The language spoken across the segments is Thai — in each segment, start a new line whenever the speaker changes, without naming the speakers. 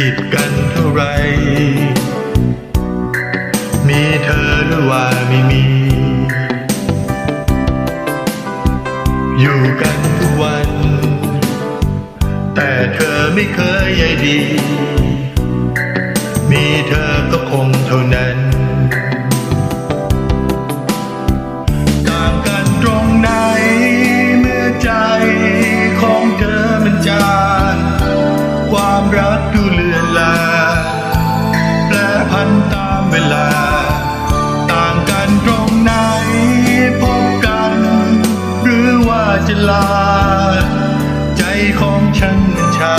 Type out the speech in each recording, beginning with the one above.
กีดกันเท่าไร มีเธอหรือว่าไม่มี อยู่กันทุกวัน แต่เธอไม่เคยใยดี มีเธอก็คงเท่านั้น จะลา ใจของฉันมันชา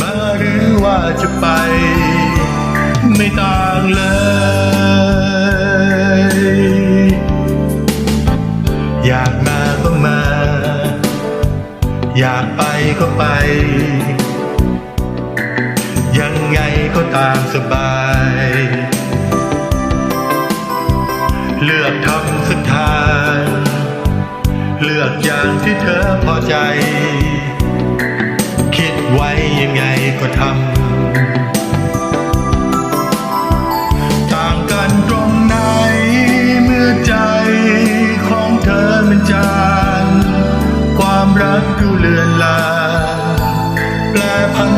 มาหรือว่าจะไป ไม่ต่างเลย อยากมาก็มา อยากไปก็ไป ยังไงก็ตามสบาย ดอกอย่างที่เธอพอใจ คิดไว้ยังไงก็ทำ ต่างกันตรงไหนเมื่อใจของเธอมันจางความรักดูเลือนลางแปลพัน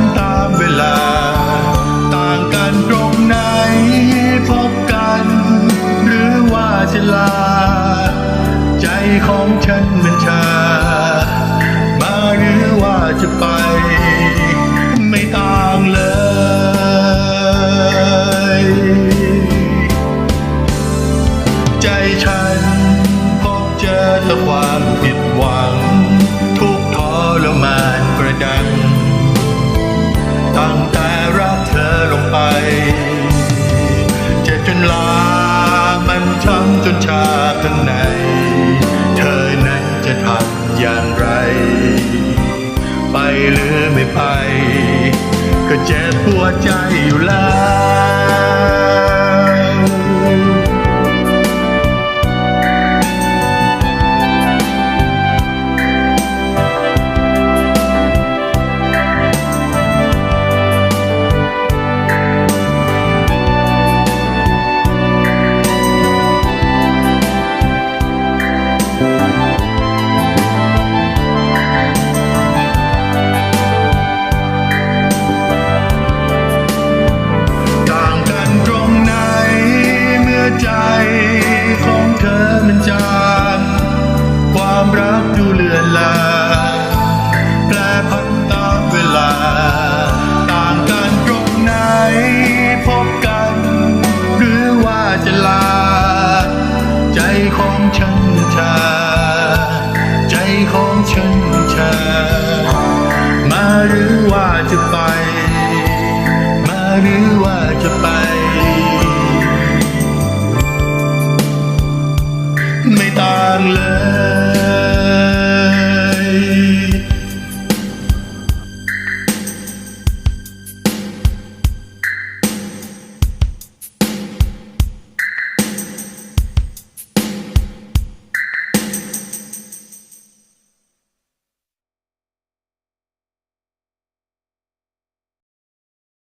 อแต่ความผิดหวัง ทุกทรมานกระดัง ตั้งแต่รักเธอลงไป เจ็บจนลามันช้ำจนชาข้างใน เธอนั้นจะทำอย่างไร ไปหรือไม่ไป ก็เจ็บปวดใจอยู่แล้ว มาหรือว่าจะไป มาหรือว่าจะไป ไม่ต่างเลย